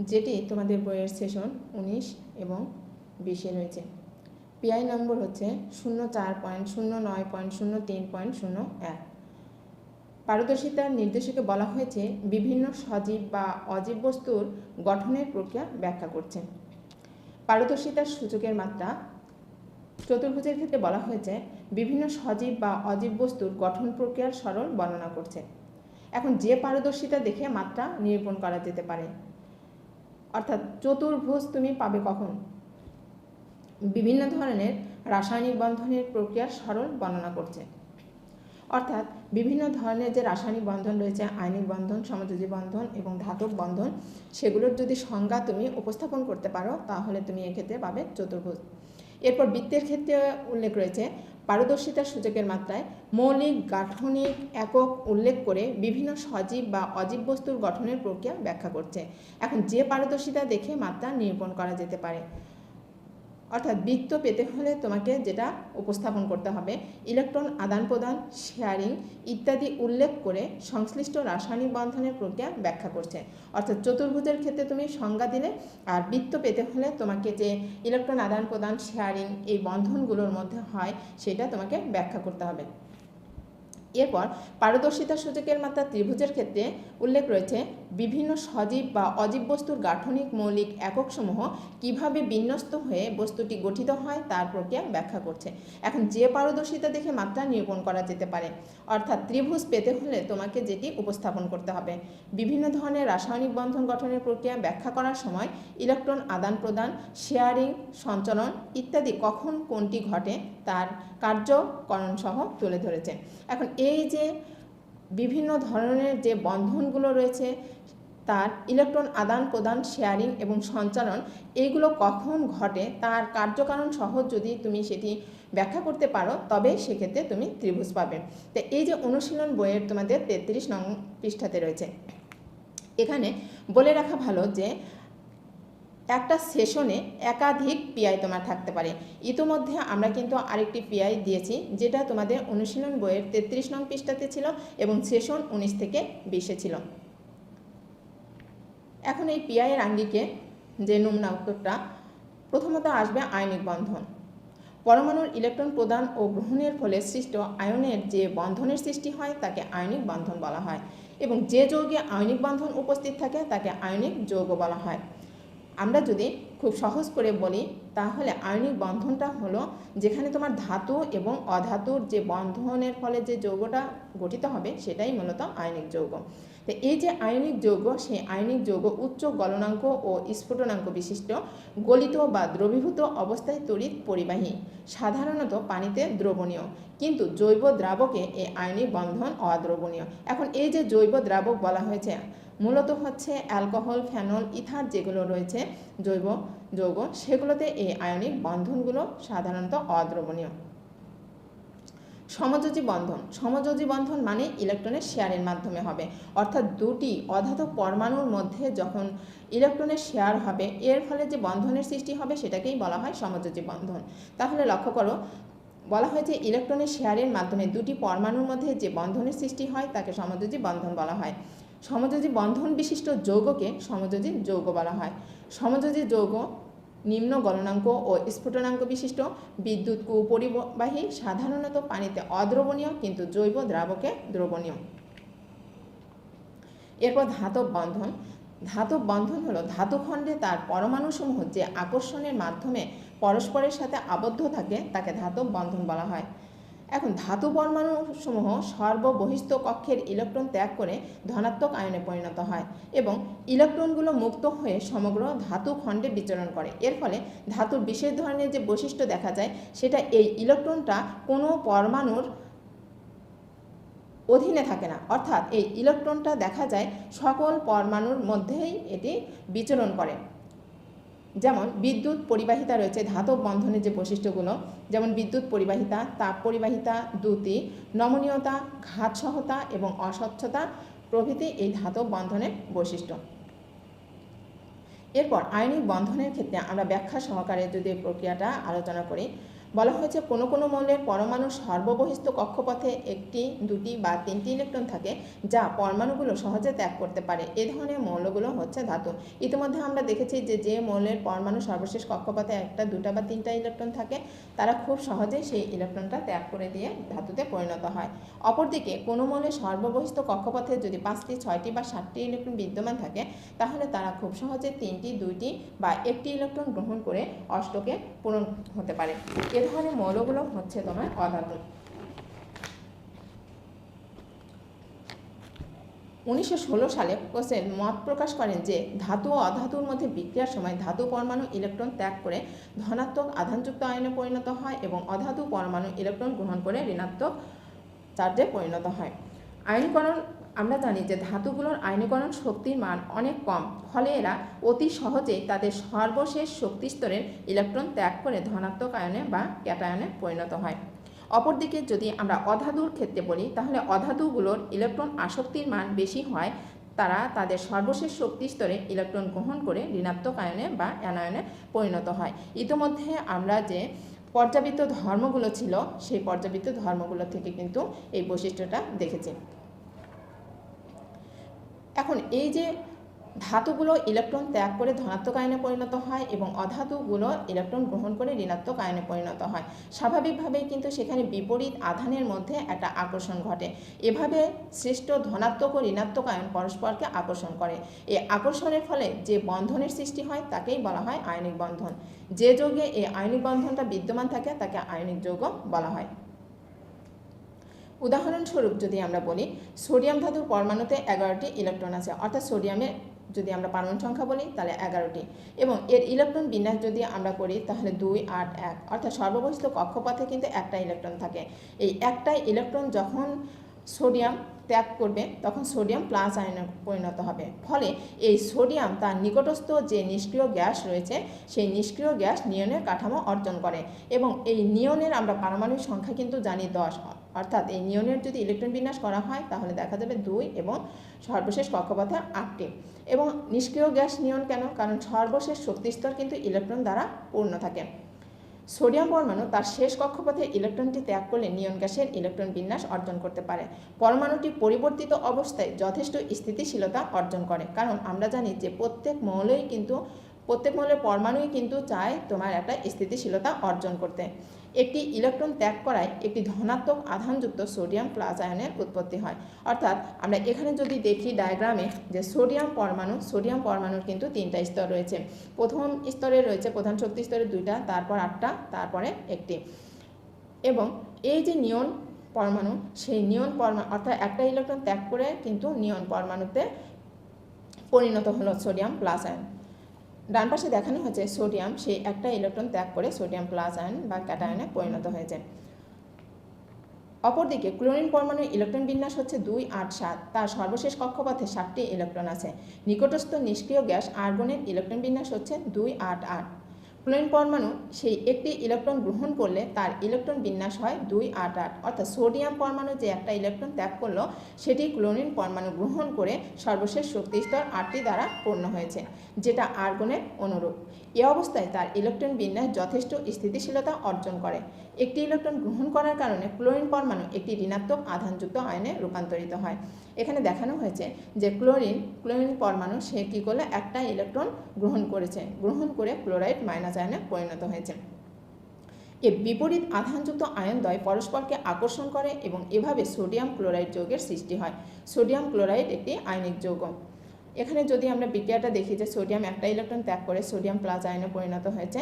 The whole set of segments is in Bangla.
যেটি তোমাদের বইয়ের সেশন উনিশ এবং বিশে রয়েছে। পিআই নম্বর হচ্ছে শূন্য চার পয়েন্ট শূন্য নয় পয়েন্ট শূন্য তিন পয়েন্ট শূন্য এক। পারদর্শিতার নির্দেশকে বলা হয়েছে বিভিন্ন সজীব বা অজীব বস্তুর গঠনের প্রক্রিয়া ব্যাখ্যা করছে। পারদর্শিতার সূচকের মাত্রা। চতুর্ভুজের ক্ষেত্রে বলা হয়েছে বিভিন্ন সজীব বা অজীব বস্তুর গঠন প্রক্রিয়ার সরল বর্ণনা করছে। এখন যে পারদর্শিতা দেখে মাত্রা নিরূপণ করা যেতে পারে। অর্থাৎ চতুর্ভুজ তুমি পাবে কখন? বিভিন্ন ধরনের রাসায়নিক বন্ধনের প্রক্রিয়ার সরল বর্ণনা করছে। অর্থাৎ বিভিন্ন ধরনের যে রাসায়নিক বন্ধন রয়েছে, আয়নিক বন্ধন, সমযোজী বন্ধন এবং ধাতব বন্ধন, সেগুলোর যদি সংজ্ঞা তুমি উপস্থাপন করতে পারো, তাহলে তুমি এক্ষেত্রে পাবে চতুর্ভুজ। এরপর বৃত্তের ক্ষেত্রে উল্লেখ রয়েছে, পারদর্শিতার সূচকের মাত্রায় মৌলিক, গাঠনিক একক উল্লেখ করে বিভিন্ন সজীব বা অজীব বস্তুর গঠনের প্রক্রিয়া ব্যাখ্যা করছে। এখন যে পারদর্শিতা দেখে মাত্রা নিরূপণ করা যেতে পারে। অর্থাৎ বৃত্ত পেতে হলে তোমাকে যেটা উপস্থাপন করতে হবে, ইলেকট্রন আদান প্রদান, শেয়ারিং ইত্যাদি উল্লেখ করে সংশ্লিষ্ট রাসায়নিক বন্ধনের প্রক্রিয়া ব্যাখ্যা করছে। অর্থাৎ চতুর্ভুজের ক্ষেত্রে তুমি সংজ্ঞা দিলে আর বৃত্ত পেতে হলে তোমাকে যে ইলেকট্রন আদান প্রদান, শেয়ারিং এই বন্ধনগুলোর মধ্যে হয়, সেটা তোমাকে ব্যাখ্যা করতে হবে। এরপর পারদর্শিতা সূচকের মাত্রা ত্রিভুজের ক্ষেত্রে উল্লেখ রয়েছে বিভিন্ন সজীব বা অজীব বস্তুর গাঠনিক মৌলিক এককসমূহ কীভাবে বিন্যস্ত হয়ে বস্তুটি গঠিত হয় তার প্রক্রিয়া ব্যাখ্যা করছে। এখন যে পারদর্শিতা দেখে মাত্রা নিরূপণ করা যেতে পারে, অর্থাৎ ত্রিভুজ পেতে হলে তোমাকে যেটি উপস্থাপন করতে হবে। বিভিন্ন ধরনের রাসায়নিক বন্ধন গঠনের প্রক্রিয়া ব্যাখ্যা করার সময় ইলেকট্রন আদান প্রদান, শেয়ারিং, সঞ্চালন ইত্যাদি কখন কোনটি ঘটে তার কার্যকরণ সহ তুলে ধরেছে। এখন এই যে বিভিন্ন ধরনের যে বন্ধনগুলো রয়েছে, তার ইলেকট্রন আদান প্রদান শেয়ারিং এবং সঞ্চালন এইগুলো কখন ঘটে, তার কার্যকারণ সহ যদি তুমি সেটি ব্যাখ্যা করতে পারো, তবে সেক্ষেত্রে তুমি ত্রিভুজ পাবে। তো এই যে অনুশীলন বইয়ের তোমাদের তেত্রিশ নং পৃষ্ঠাতে রয়েছে। এখানে বলে রাখা ভালো যে একটা সেশনে একাধিক পিআই তোমার থাকতে পারে। ইতোমধ্যে আমরা কিন্তু আরেকটি পিআই দিয়েছি, যেটা তোমাদের অনুশীলন বইয়ের তেত্রিশ নং পৃষ্ঠাতে ছিল এবং সেশন উনিশ থেকে বিশে ছিল। এখন এই পিআইয়ের আঙ্গিকে যে নমুনা উত্তরটা, প্রথমত আসবে আয়নিক বন্ধন। পরমাণুর ইলেকট্রন প্রদান ও গ্রহণের ফলে সৃষ্ট আয়নের যে বন্ধনের সৃষ্টি হয়, তাকে আয়নিক বন্ধন বলা হয় এবং যে যৌগে আয়নিক বন্ধন উপস্থিত থাকে, তাকে আয়নিক যৌগ বলা হয়। আমরা যদি খুব সহজ করে বলি, তাহলে আয়নিক বন্ধনটা হলো যেখানে তোমার ধাতু এবং অধাতুর যে বন্ধনের ফলে যে যৌগটা গঠিত হবে, সেটাই মূলত আয়নিক যৌগ। তো এই যে আয়নিক যৌগ, সেই আয়নিক যৌগ উচ্চ গলনাঙ্ক ও স্ফুটনাঙ্ক বিশিষ্ট, গলিত বা দ্রবীভূত অবস্থায় তড়িৎ পরিবাহী, সাধারণত পানিতে দ্রবণীয়। কিন্তু জৈব দ্রাবকে এই আয়নিক বন্ধন অদ্রবণীয়। এখন এই যে জৈব দ্রাবক বলা হয়েছে মূলত হচ্ছে অ্যালকোহল, ফেনল ইথার যেগুলো রয়েছে, জৈব, যৌগ, সেগুলোতে এই আয়নিক বন্ধনগুলো সাধারণত অদ্রবণীয়। সমযোজী বন্ধন। সমযোজী বন্ধন মানে ইলেকট্রনের শেয়ারের মাধ্যমে হবে। অর্থাৎ দুটি অধাতু পরমাণুর মধ্যে যখন ইলেকট্রনের শেয়ার হবে, এর ফলে যে বন্ধনের সৃষ্টি হবে সেটাকেই বলা হয় সমযোজী বন্ধন। তাহলে লক্ষ্য করো, বলা হয়েছে ইলেকট্রনের শেয়ারের মাধ্যমে দুটি পরমাণুর মধ্যে যে বন্ধনের সৃষ্টি হয়, তাকে সমযোজী বন্ধন বলা হয়। সমযোজী বন্ধন বিশিষ্ট যৌগকে সমযোজী যৌগ বলা হয়। সমযোজী যৌগ নিম্ন গলনাঙ্ক ও স্ফুটনাঙ্ক বিশিষ্ট। বিদ্যুৎ কুপরিবাহী সাধারণত পানিতে অদ্রবণীয় কিন্তু জৈব দ্রাবকে দ্রবণীয়। এরপর ধাতব বন্ধন। ধাতব বন্ধন হলো ধাতুখণ্ডে তার পরমাণুসমূহ যে আকর্ষণের মাধ্যমে পরস্পরের সাথে আবদ্ধ থাকে তাকে ধাতব বন্ধন বলা হয়। এখন ধাতু পরমাণুসমূহ সর্ববহিস্থ কক্ষের ইলেকট্রন ত্যাগ করে ধনাত্মক আয়নে পরিণত হয় এবং ইলেকট্রনগুলো মুক্ত হয়ে সমগ্র ধাতু খণ্ডে বিচরণ করে। এর ফলে ধাতুর বিশেষ ধরনের যে বৈশিষ্ট্য দেখা যায়, সেটা এই ইলেকট্রনটা কোনো পরমাণুর অধীনে থাকে না। অর্থাৎ এই ইলেকট্রনটা দেখা যায় সকল পরমাণুর মধ্যেই এটি বিচরণ করে। যেমন বিদ্যুৎ পরিবাহিতা রয়েছে, ধাতব বন্ধনের যে বৈশিষ্ট্যগুলো, যেমন বিদ্যুৎ পরিবাহিতা, তাপ পরিবাহিতা, দ্যুতি, নমনীয়তা, ঘাতসহতা এবং অস্বচ্ছতা প্রভৃতি এই ধাতব বন্ধনের বৈশিষ্ট্য। এরপর আয়নিক বন্ধনের ক্ষেত্রে আমরা ব্যাখ্যা সহকারে যদি প্রক্রিয়াটা আলোচনা করি বলা হয়েছে, কোনো কোনো মৌলের পরমাণু সর্ববহিস্থ কক্ষপথে একটি, দুটি বা তিনটি ইলেকট্রন থাকে, যা পরমাণুগুলো সহজে ত্যাগ করতে পারে। এ ধরনের মৌলগুলো হচ্ছে ধাতু। ইতিমধ্যে আমরা দেখেছি যে যে মৌলের পরমাণু সর্বশেষ কক্ষপথে একটা, দুটা বা তিনটা ইলেকট্রন থাকে, তারা খুব সহজেই সেই ইলেকট্রনটা ত্যাগ করে দিয়ে ধাতুতে পরিণত হয়। অপরদিকে, কোনো মৌলের সর্ববহিস্থ কক্ষপথে যদি পাঁচটি, ছয়টি বা সাতটি ইলেকট্রন বিদ্যমান থাকে, তাহলে তারা খুব সহজে তিনটি, দুইটি বা একটি ইলেকট্রন গ্রহণ করে অষ্টকে পূরণ হতে পারে। ধরনের মৌলগুলো হচ্ছে তোমার অধাতু। উনিশশো ষোলো সালে কোসেন মত প্রকাশ করেন যে ধাতু ও অধাতুর মধ্যে বিক্রিয়ার সময় ধাতু পরমাণু ইলেকট্রন ত্যাগ করে ধনাত্মক আধানযুক্ত আয়নে পরিণত হয় এবং অধাতু পরমাণু ইলেকট্রন গ্রহণ করে ঋণাত্মক চার্জে পরিণত হয়। আয়নীকরণ আমরা জানি যে ধাতুগুলোর আয়নীকরণ শক্তির মান অনেক কম, ফলে এরা অতি সহজেই তাদের সর্বশেষ শক্তি স্তরের ইলেকট্রন ত্যাগ করে ধনাত্মক আয়নে বা ক্যাটায়নে পরিণত হয়। অপরদিকে যদি আমরা অধাতুর ক্ষেত্রে বলি, তাহলে অধাতুগুলোর ইলেকট্রন আসক্তির মান বেশি হয়, তারা তাদের সর্বশেষ শক্তি স্তরে ইলেকট্রন গ্রহণ করে ঋণাত্মক আয়নে বা অ্যানায়নে পরিণত হয়। ইতোমধ্যে আমরা যে পর্যাবৃত্ত ধর্মগুলো ছিল, সেই পর্যাবৃত্ত ধর্মগুলো থেকে কিন্তু এই বৈশিষ্ট্যটা দেখেছি। এখন এই যে ধাতুগুলো ইলেকট্রন ত্যাগ করে ধনাত্মক আয়নে পরিণত হয় এবং অধাতুগুলো ইলেকট্রন গ্রহণ করে ঋণাত্মক আয়নে পরিণত হয়, স্বাভাবিকভাবেই কিন্তু সেখানে বিপরীত আধানের মধ্যে একটা আকর্ষণ ঘটে। এভাবে সৃষ্ট ধনাত্মক ও ঋণাত্মক আয়ন পরস্পরকে আকর্ষণ করে। এই আকর্ষণের ফলে যে বন্ধনের সৃষ্টি হয় তাকেই বলা হয় আয়নিক বন্ধন। যে যৌগে এই আয়নিক বন্ধনটা বিদ্যমান থাকে তাকে আয়নিক যৌগ বলা হয়। উদাহরণস্বরূপ যদি আমরা বলি, সোডিয়াম ধাতুর পরমাণুতে এগারোটি ইলেকট্রন আছে, অর্থাৎ সোডিয়ামের যদি আমরা পারমাণু সংখ্যা বলি, তাহলে এগারোটি। এবং এর ইলেকট্রন বিন্যাস যদি আমরা করি, তাহলে দুই, আট, এক। অর্থাৎ সর্ববহিস্থ কক্ষপথে কিন্তু একটা ইলেকট্রন থাকে। এই একটাই ইলেকট্রন যখন সোডিয়াম ত্যাগ করবে, তখন সোডিয়াম প্লাস আয়নে পরিণত হবে। ফলে এই সোডিয়াম তার নিকটস্থ যে নিষ্ক্রিয় গ্যাস রয়েছে, সেই নিষ্ক্রিয় গ্যাস নিয়নের কাঠামো অর্জন করে। এবং এই নিয়নের আমরা পারমাণবিক সংখ্যা কিন্তু জানি দশ। অর্থাৎ এই নিয়নের যদি ইলেকট্রন বিন্যাস করা হয়, তাহলে দেখা যাবে দুই এবং সর্বশেষ কক্ষপথে আটটি। এবং নিষ্ক্রিয় গ্যাস নিয়ন কেন? কারণ সর্বশেষ শক্তিস্তর কিন্তু ইলেকট্রন দ্বারা পূর্ণ থাকে। সোডিয়াম পরমাণু তার শেষ কক্ষপথে ইলেকট্রনটি ত্যাগ করলে নিয়ন গ্যাসের ইলেকট্রন বিন্যাস অর্জন করতে পারে। পরমাণুটি পরিবর্তিত অবস্থায় যথেষ্ট স্থিতিশীলতা অর্জন করে। কারণ আমরা জানি যে প্রত্যেক মৌলই কিন্তু প্রত্যেক মৌলের পরমাণুই কিন্তু চায় তোমার একটা স্থিতিশীলতা অর্জন করতে। একটি ইলেকট্রন ত্যাগ করায় একটি ধনাত্মক আধানযুক্ত সোডিয়াম প্লাস আয়নের উৎপত্তি হয়। অর্থাৎ আমরা এখানে যদি দেখি ডায়াগ্রামে যে সোডিয়াম পরমাণু, সোডিয়াম পরমাণুর কিন্তু তিনটা স্তর রয়েছে। প্রথম স্তরে রয়েছে প্রধান শক্তি স্তরে দুইটা, তারপর আটটা, তারপরে একটি। এবং এই যে নিয়ন পরমাণু, সেই নিয়ন পরমাণু অর্থাৎ একটা ইলেকট্রন ত্যাগ করে কিন্তু নিয়ন পরমাণুতে পরিণত হলো সোডিয়াম প্লাস আয়ন। ডান পাশে দেখানো হয়েছে সোডিয়াম, সেই একটা ইলেকট্রন ত্যাগ করে সোডিয়াম প্লাস আয়ন বা ক্যাটায়নে পরিণত হয়েছে। অপরদিকে ক্লোরিন পরমাণুর ইলেকট্রন বিন্যাস হচ্ছে দুই আট সাত, তার সর্বশেষ কক্ষপথে সাতটি ইলেকট্রন আছে। নিকটস্থ নিষ্ক্রিয় গ্যাস আর্গনের ইলেকট্রন বিন্যাস হচ্ছে দুই আট আট। ক্লোরিন পরমাণু সেই একটি ইলেকট্রন গ্রহণ করলে তার ইলেকট্রন বিন্যাস হয় দুই আট আট। অর্থাৎ সোডিয়াম পরমাণু যে একটা ইলেকট্রন ত্যাগ করল, সেটি ক্লোরিন পরমাণু গ্রহণ করে সর্বশেষ শক্তি স্তর আটটি দ্বারা পূর্ণ হয়েছে, যেটা আর্গনের অনুরূপ। এ অবস্থায় তার ইলেকট্রন বিন্যাস যথেষ্ট স্থিতিশীলতা অর্জন করে। একটি ইলেকট্রন গ্রহণ করার কারণে ক্লোরিন পরমাণু একটি ঋণাত্মক আধানযুক্ত আয়নে রূপান্তরিত হয়। এখানে দেখানো হয়েছে যে ক্লোরিন ক্লোরিন পরমাণু, সে কী করলে? একটা ইলেকট্রন গ্রহণ করেছে। গ্রহণ করে ক্লোরাইড মাইনাস আয়নে পরিণত হয়েছে। এ বিপরীত আধানযুক্ত আয়নদ্বয় পরস্পরকে আকর্ষণ করে এবং এভাবে সোডিয়াম ক্লোরাইড যৌগের সৃষ্টি হয়। সোডিয়াম ক্লোরাইড একটি আয়নিক যৌগ। এখানে যদি আমরা বিক্রিয়াটা দেখি যে সোডিয়াম একটা ইলেকট্রন ত্যাগ করে সোডিয়াম প্লাস আয়নে পরিণত হয়েছে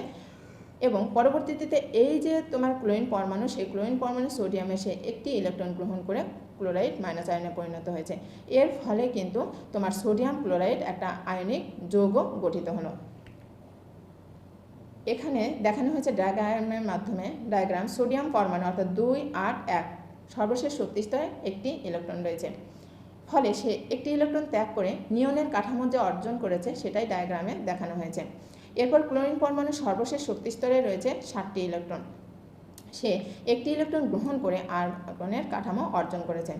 এবং পরবর্তীতে এই যে তোমার ক্লোরিন পরমাণু, সেই ক্লোরিন পরমাণু সোডিয়ামে সে একটি ইলেকট্রন গ্রহণ করে ক্লোরাইড মাইনাস আয়নে পরিণত হয়েছে। এর ফলে কিন্তু তোমার সোডিয়াম ক্লোরাইড একটা আয়নিক যৌগ গঠিত হলো। এখানে দেখানো হয়েছে ডায়াগ্রামের মাধ্যমে ডায়াগ্রাম সোডিয়াম পরমাণু অর্থাৎ দুই, আট, এক সর্বশেষ শক্তি স্তরে একটি ইলেকট্রন রয়েছে। ফলে সে একটি ইলেকট্রন ত্যাগ করে নিয়নের কাঠামো যে অর্জন করেছে সেটাই ডায়াগ্রামে দেখানো হয়েছে। এরপর ক্লোরিন পরমাণু সর্বশেষ শক্তি স্তরে রয়েছে ষাটটি ইলেকট্রন। সে একটি ইলেকট্রন গ্রহণ করে আর্গনের কাঠামো অর্জন করেছে।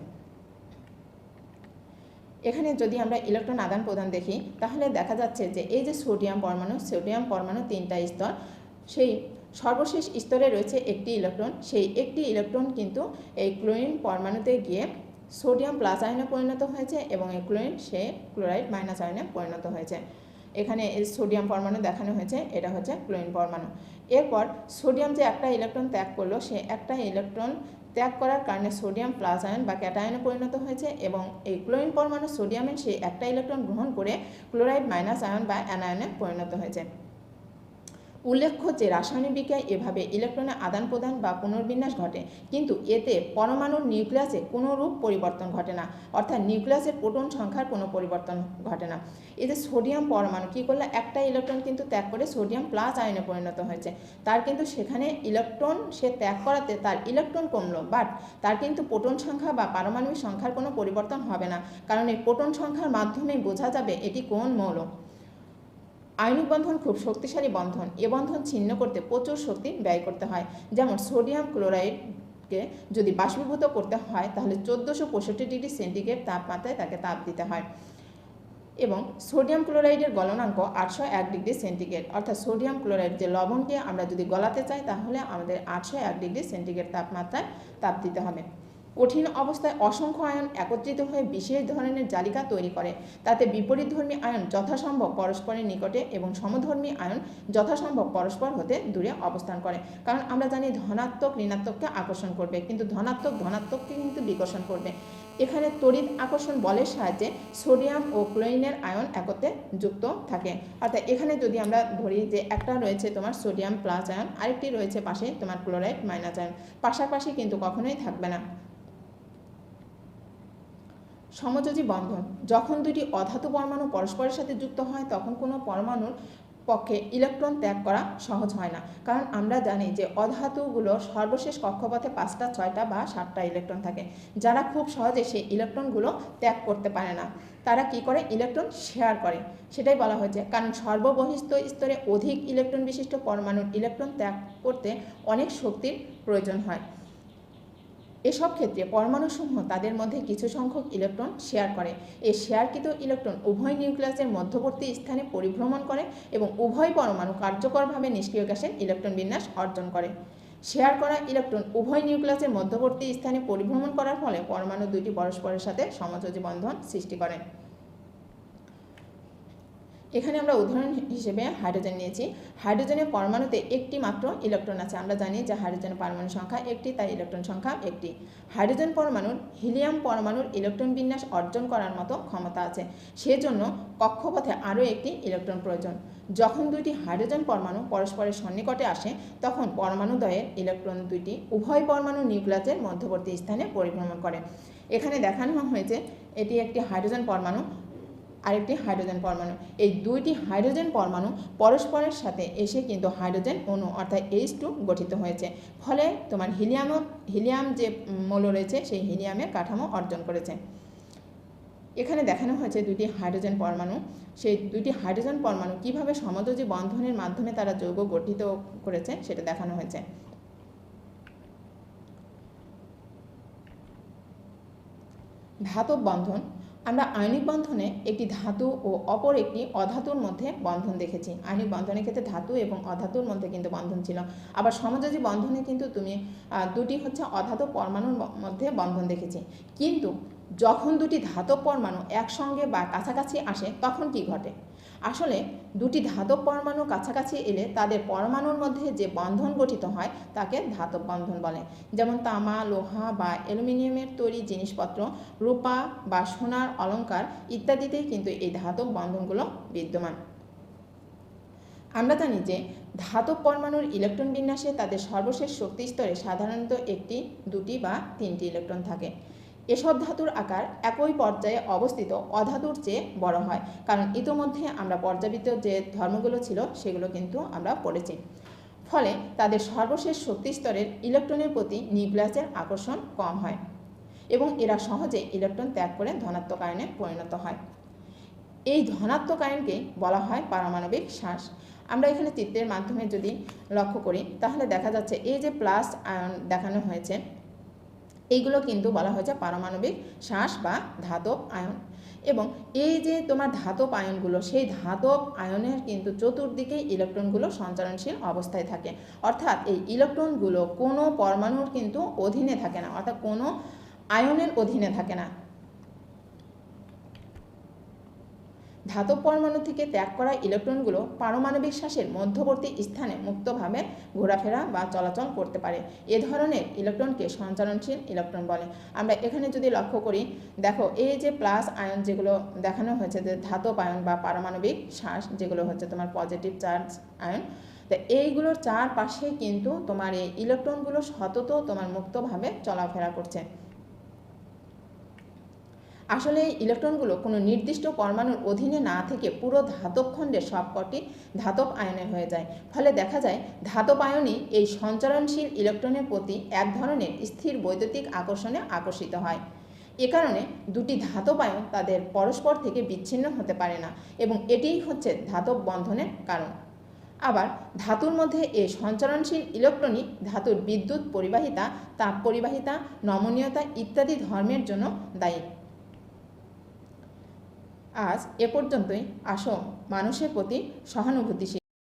এখানে যদি আমরা ইলেকট্রন আদান প্রদান দেখি, তাহলে দেখা যাচ্ছে যে এই যে সোডিয়াম পরমাণু সোডিয়াম পরমাণু তিনটা স্তর, সেই সর্বশেষ স্তরে রয়েছে একটি ইলেকট্রন। সেই একটি ইলেকট্রন কিন্তু এই ক্লোরিন পরমাণুতে গিয়ে সোডিয়াম প্লাস আয়নে পরিণত হয়েছে এবং এই ক্লোরিন সে ক্লোরাইড মাইনাস আয়নে পরিণত হয়েছে। এখানে সোডিয়াম পরমাণু দেখানো হয়েছে, এটা হচ্ছে ক্লোরিন পরমাণু। এরপর সোডিয়াম যে একটা ইলেকট্রন ত্যাগ করল, সে একটা ইলেকট্রন ত্যাগ করার কারণে সোডিয়াম প্লাস আয়ন বা ক্যাটায়নে পরিণত হয়েছে এবং এই ক্লোরিন পরমাণু সোডিয়ামের সেই একটা ইলেকট্রন গ্রহণ করে ক্লোরাইড মাইনাস আয়ন বা অ্যানায়নে পরিণত হয়েছে। উল্লেখ্য যে রাসায়নিক বিক্রিয়ায় এভাবে ইলেকট্রনের আদান প্রদান বা পুনর্বিন্যাস ঘটে, কিন্তু এতে পরমাণুর নিউক্লিয়াসে কোনো রূপ পরিবর্তন ঘটে না, অর্থাৎ নিউক্লিয়াসের প্রোটন সংখ্যার কোনো পরিবর্তন ঘটে না। এতে সোডিয়াম পরমাণু, কী করলে? একটা ইলেকট্রন কিন্তু ত্যাগ করে সোডিয়াম প্লাস আয়নে পরিণত হয়েছে। তার কিন্তু সেখানে ইলেকট্রন সে ত্যাগ করাতে তার ইলেকট্রন কমলো বাট তার কিন্তু প্রোটন সংখ্যা বা পারমাণবিক সংখ্যার কোনো পরিবর্তন হবে না। কারণ এই প্রোটন সংখ্যার মাধ্যমেই বোঝা যাবে এটি কোন মৌল। আয়নিক বন্ধন খুব শক্তিশালী বন্ধন। এ বন্ধন ছিন্ন করতে প্রচুর শক্তি ব্যয় করতে হয়। যেমন সোডিয়াম ক্লোরাইডকে যদি বাষ্পীভূত করতে হয়, তাহলে চোদ্দোশো পঁয়ষট্টি ডিগ্রি সেন্টিগ্রেড তাপমাত্রায় তাকে তাপ দিতে হয়। এবং সোডিয়াম ক্লোরাইডের গলনাঙ্ক আটশো এক ডিগ্রি সেন্টিগ্রেড। অর্থাৎ সোডিয়াম ক্লোরাইড যে লবণকে আমরা যদি গলাতে চাই, তাহলে আমাদের আটশো এক ডিগ্রি সেন্টিগ্রেড তাপমাত্রায় তাপ দিতে হবে। কঠিন অবস্থায় অসংখ্য আয়ন একত্রিত হয়ে বিশেষ ধরনের জালিকা তৈরি করে। তাতে বিপরীতধর্মী আয়ন যথাসম্ভব পরস্পরের নিকটে এবং সমধর্মী আয়ন যথাসম্ভব পরস্পর হতে দূরে অবস্থান করে। কারণ আমরা জানি ধনাত্মক, ঋণাত্মককে আকর্ষণ করবে, কিন্তু ধনাত্মক, ধনাত্মককে কিন্তু বিকর্ষণ করবে। এখানে তড়িৎ আকর্ষণ বলের সাহায্যে সোডিয়াম ও ক্লোরিনের আয়ন একত্রে যুক্ত থাকে। অর্থাৎ এখানে যদি আমরা ধরি যে একটা রয়েছে তোমার সোডিয়াম প্লাস আয়ন, আরেকটি রয়েছে পাশে তোমার ক্লোরাইড মাইনাস আয়ন। পাশাপাশি কিন্তু কখনোই থাকবে না। সমযোজী বন্ধন। যখন দুটি অধাতু পরমাণু পরস্পরের সাথে যুক্ত হয়, তখন কোনো পরমাণুর পক্ষে ইলেকট্রন ত্যাগ করা সহজ হয় না। কারণ আমরা জানি যে অধাতুগুলোর সর্বশেষ কক্ষপথে পাঁচটা, ছয়টা বা সাতটা ইলেকট্রন থাকে। যারা খুব সহজে সেই ইলেকট্রনগুলো ত্যাগ করতে পারে না। তারা কি করে? ইলেকট্রন শেয়ার করে। সেটাই বলা হয়েছে। কারণ সর্ববহিস্থ স্তরে অধিক ইলেকট্রন বিশিষ্ট পরমাণুর ইলেকট্রন ত্যাগ করতে অনেক শক্তির প্রয়োজন হয়। এসব ক্ষেত্রে পরমাণুসমূহ তাদের মধ্যে কিছু সংখ্যক ইলেকট্রন শেয়ার করে। এই শেয়ারকৃত ইলেকট্রন উভয় নিউক্লিয়াসের মধ্যবর্তী স্থানে পরিভ্রমণ করে এবং উভয় পরমাণু কার্যকরভাবে নিষ্ক্রিয় গ্যাসের ইলেকট্রন বিন্যাস অর্জন করে। শেয়ার করা ইলেকট্রন উভয় নিউক্লিয়াসের মধ্যবর্তী স্থানে পরিভ্রমণ করার ফলে পরমাণু দুইটি পরস্পরের সাথে সমযোজী বন্ধন সৃষ্টি করে। এখানে আমরা উদাহরণ হিসেবে হাইড্রোজেন নিয়েছি। হাইড্রোজেনের পরমাণুতে একটি মাত্র ইলেকট্রন আছে। আমরা জানি যে হাইড্রোজেনের পরমাণু সংখ্যা একটি, তাই ইলেকট্রন সংখ্যা একটি। হাইড্রোজেন পরমাণুর হিলিয়াম পরমাণুর ইলেকট্রন বিন্যাস অর্জন করার মতো ক্ষমতা আছে। সেজন্য কক্ষপথে আরও একটি ইলেকট্রন প্রয়োজন। যখন দুইটি হাইড্রোজেন পরমাণু পরস্পরের সন্নিকটে আসে, তখন পরমাণুদ্বয়ের ইলেকট্রন দুইটি উভয় পরমাণু নিউক্লিয়াসের মধ্যবর্তী স্থানে পরিভ্রমণ করে। এখানে দেখানো হয়েছে, এটি একটি হাইড্রোজেন পরমাণু। আরেকটি হাইড্রোজেন পরমাণু। এই দুইটি হাইড্রোজেন পরমাণু পরস্পরের সাথে এসে কিন্তু হাইড্রোজেন অণু অর্থাৎ এইচ টু গঠিত হয়েছে। ফলে তোমার হিলিয়ামও হিলিয়াম যে মৌল রয়েছে, সেই হিলিয়ামের কাঠামো অর্জন করেছে। এখানে দেখানো হয়েছে দুটি হাইড্রোজেন পরমাণু। সেই দুটি হাইড্রোজেন পরমাণু কীভাবে সমযোজী বন্ধনের মাধ্যমে তারা যৌগ গঠিত করেছে, সেটা দেখানো হয়েছে। ধাতব বন্ধন আমরা আয়নিক বন্ধনে একটি ধাতু ও অপর একটি অধাতুর মধ্যে বন্ধন দেখেছি। আয়নিক বন্ধনের ক্ষেত্রে ধাতু এবং অধাতুর মধ্যে কিন্তু বন্ধন ছিল। আবার সমযোজী বন্ধনে কিন্তু তুমি দুটি হচ্ছে অধাতু পরমাণুর মধ্যে বন্ধন দেখেছি। কিন্তু যখন দুটি ধাতব পরমাণু একসঙ্গে বা কাছাকাছি আসে, তখন কি ঘটে? আসলে দুটি ধাতব পরমাণু কাছাকাছি এলে তাদের পরমাণুর মধ্যে যে বন্ধন গঠিত হয় তাকে ধাতব বন্ধন বলে। যেমন তামা, লোহা বা অ্যালুমিনিয়ামের তৈরি জিনিসপত্র, রূপা বা সোনার অলঙ্কার ইত্যাদিতেই কিন্তু এই ধাতব বন্ধনগুলো বিদ্যমান। আমরা জানি যে ধাতব পরমাণুর ইলেকট্রন বিন্যাসে তাদের সর্বশেষ শক্তি স্তরে সাধারণত একটি, দুটি বা তিনটি ইলেকট্রন থাকে। এসব ধাতুর আকার একই পর্যায়ে অবস্থিত অধাতুর চেয়ে বড় হয়। কারণ ইতোমধ্যে আমরা পর্যাবৃত যে ধর্মগুলো ছিল, সেগুলো কিন্তু আমরা পড়েছি। ফলে তাদের সর্বশেষ শক্তি স্তরের ইলেকট্রনের প্রতি নিউক্লিয়াসের আকর্ষণ কম হয় এবং এরা সহজে ইলেকট্রন ত্যাগ করে ধনাত্মক আয়নে পরিণত হয়। এই ধনাত্মক আয়নকে বলা হয় পারমাণবিক শ্বাস। আমরা এখানে চিত্রের মাধ্যমে যদি লক্ষ্য করি, তাহলে দেখা যাচ্ছে এই যে প্লাস আয়ন দেখানো হয়েছে এইগুলো কিন্তু বলা হয়েছে পারমাণবিক শ্বাস বা ধাতব আয়ন। এবং এই যে তোমার ধাতব আয়নগুলো, সেই ধাতব আয়নের কিন্তু চতুর্দিকে ইলেকট্রনগুলো সঞ্চারণশীল অবস্থায় থাকে। অর্থাৎ এই ইলেকট্রনগুলো কোনো পরমাণুর কিন্তু অধীনে থাকে না, অর্থাৎ কোনো আয়নের অধীনে থাকে না। ধাতব পরমাণু থেকে ত্যাগ করা ইলেকট্রনগুলো পারমাণবিক শ্বাসের মধ্যবর্তী স্থানে মুক্তভাবে ঘোরাফেরা বা চলাচল করতে পারে। এ ধরনের ইলেকট্রনকে সঞ্চারণশীল ইলেকট্রন বলে। আমরা এখানে যদি লক্ষ্য করি, দেখো এই যে প্লাস আয়ন যেগুলো দেখানো হয়েছে, যে ধাতব আয়ন বা পারমাণবিক শ্বাস যেগুলো হচ্ছে তোমার পজিটিভ চার্জ আয়ন, তো এইগুলোর চারপাশে কিন্তু তোমার এই ইলেকট্রনগুলো সতত তোমার মুক্তভাবে চলাফেরা করছে। আসলে এই ইলেকট্রনগুলো কোনো নির্দিষ্ট পরমাণুর অধীনে না থেকে পুরো ধাতব খণ্ডের সবকটি ধাতব আয়নে হয়ে যায়। ফলে দেখা যায়, ধাতব আয়নই এই সঞ্চারণশীল ইলেকট্রনের প্রতি এক ধরনের স্থির বৈদ্যুতিক আকর্ষণে আকর্ষিত হয়। এ কারণে দুটি ধাতব আয়ন তাদের পরস্পর থেকে বিচ্ছিন্ন হতে পারে না এবং এটিই হচ্ছে ধাতব বন্ধনের কারণ। আবার, ধাতুর মধ্যে এই সঞ্চারণশীল ইলেকট্রনই ধাতুর বিদ্যুৎ পরিবাহিতা, তাপ পরিবাহিতা, নমনীয়তা ইত্যাদি ধর্মের জন্য দায়ী। আজ এ পর্যন্তই। আসো মানুষের প্রতি সহানুভূতিশীল।